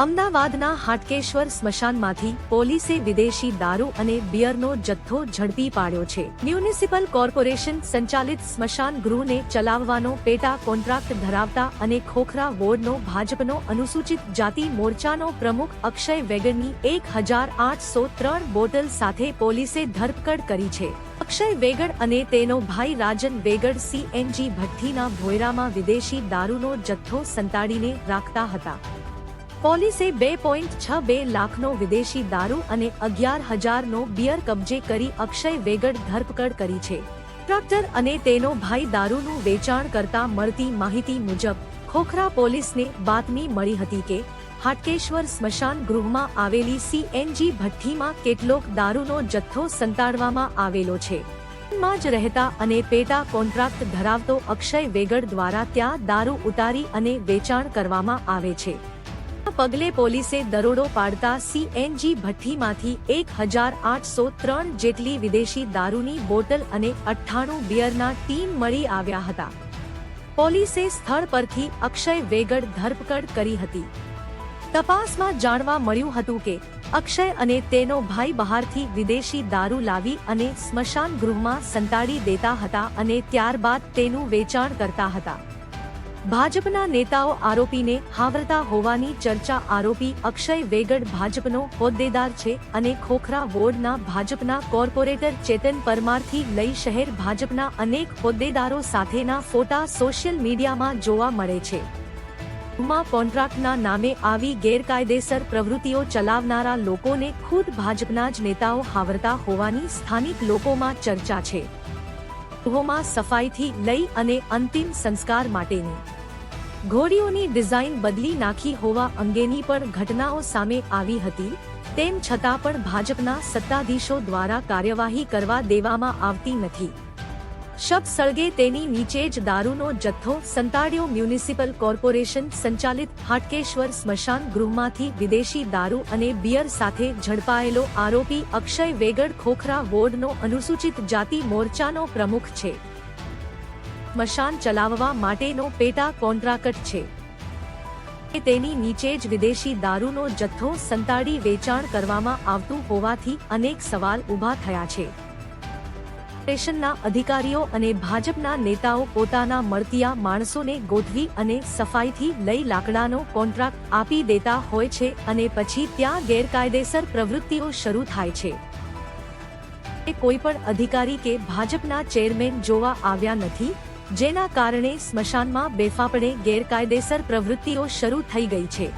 અમદાવાદના હાટકેશ્વર સ્મશાનમાંથી પોલીસે વિદેશી દારૂ અને બિયરનો જથ્થો ઝડપી પાડ્યો છે. મ્યુનિસિપલ કોર્પોરેશન સંચાલિત સ્મશાન ગૃહને ચલાવવાનો પેટા કોન્ટ્રાક્ટ ધરાવતા અને ખોખરા વોર્ડનો ભાજપનો અનુસૂચિત જાતિ મોરચાનો પ્રમુખ અક્ષય વેગડની એક હજાર આઠસો ત્રણ બોટલ સાથે પોલીસે ધરપકડ કરી છે. અક્ષય વેગડ અને તેનો ભાઈ રાજન વેગડ સીએનજી ભઠ્ઠીના ભોયરામાં વિદેશી દારૂનો જથ્થો સંતાડીને રાખતા હતા. પોલીસે બે પોઈન્ટ છ બે લાખનો વિદેશી દારૂ અને અગિયાર હજારનો બિયર કબજે કરી અક્ષય વેગડ ધરપકડ કરી છે. ટ્રક્ટર અને તેનો ભાઈ દારૂનું વેચાણ કરતા મળતી માહિતી મુજબ, ખોખરા પોલીસને બાતમી મળી હતી કે, હાટકેશ્વર સ્મશાન ગૃહમાં આવેલી સીએનજી ભઠ્ઠીમાં કેટલોક દારૂનો જથ્થો સંતાડવામાં આવેલો છે. માં જ રહેતા અને પેટા કોન્ટ્રાક્ટ ધરાવતો અક્ષય વેગડ દ્વારા ત્યાં દારૂ ઉતારી અને વેચાણ કરવામાં આવે છે. પગલે પોલીસે દરોડો પાડતા સીએનજી ભઠ્ઠીમાંથી એક હજાર આઠસો ત્રણ જેટલી વિદેશી દારૂની બોટલ અને અઠ્ઠાણું બિયરના ટીમ મળી આવ્યા હતા. પોલીસે સ્થળ પરથી અક્ષય વેગડ ધરપકડ કરી હતી. તપાસમાં જાણવા મળ્યું હતું કે, અક્ષય અને તેનો ભાઈ બહારથી વિદેશી દારૂ લાવી અને સ્મશાન ગૃહમાં સંતાડી દેતા હતા અને ત્યારબાદ તેનું વેચાણ કરતા હતા. ભાજપના નેતાઓ આરોપીને હાવરતા હોવાની ચર્ચા આરોપી અક્ષય વેગડ ભાજપનો હોદ્દેદાર છે અને ખોખરા વોર્ડના ભાજપના કોર્પોરેટર ચેતન પરમારથી લઈ શહેર ભાજપના અનેક હોદ્દેદારો સાથેના ફોટા સોશિયલ મીડિયામાં જોવા મળે છે. માં કોન્ટ્રાક્ટના નામે આવી ગેરકાયદેસર પ્રવૃત્તિઓ ચલાવનારા લોકોને ખુદ ભાજપના જ નેતાઓ હાવરતા હોવાની સ્થાનિક લોકોમાં ચર્ચા છે. ગૃહોમાં સફાઈથી લઈ અને અંતિમ સંસ્કાર માટેની. ઘોડીઓની ડિઝાઇન બદલી નાખી હોવા અંગેની પણ ઘટનાઓ સામે આવી હતી, તેમ છતાં પણ ભાજપના સત્તાધીશો દ્વારા કાર્યવાહી કરવા દેવામાં આવતી નથી. શબ સળગે તેની નીચે જ દારૂનો જથ્થો સંતાડ્યો મ્યુનિસિપલ કોર્પોરેશન સંચાલિત હાટકેશ્વર સ્મશાન ગૃહમાંથી વિદેશી દારૂ અને બિયર સાથે ઝડપાયેલો આરોપી અક્ષય વેગડ ખોખરા વોર્ડનો અનુસૂચિત જાતિ મોરચાનો પ્રમુખ છે. સ્મશાન ચલાવવા માટેનો પેટા કોન્ટ્રાક્ટ છે. તેની નીચે જ વિદેશી દારૂનો જથ્થો સંતાડી વેચાણ કરવામાં આવતું હોવાથી અનેક સવાલ ઊભા થયા છે. સ્ટેશનના અધિકારીઓ અને ભાજપના નેતાઓ પોતાના મળતિયા માણસોને ગોઠવી અને સફાઈથી લઈ લાકડાનો કોન્ટ્રાક્ટ આપી દેતા હોય છે અને પછી ત્યાં ગેરકાયદેસર પ્રવૃત્તિઓ શરૂ થાય છે. એ કોઈ અધિકારી કે ભાજપના ચેરમેન જોવા આવ્યા નથી, જેના કારણે સ્મશાનમાં બેફાપણે ગેરકાયદેસર પ્રવૃત્તિઓ શરૂ થઈ ગઈ છે.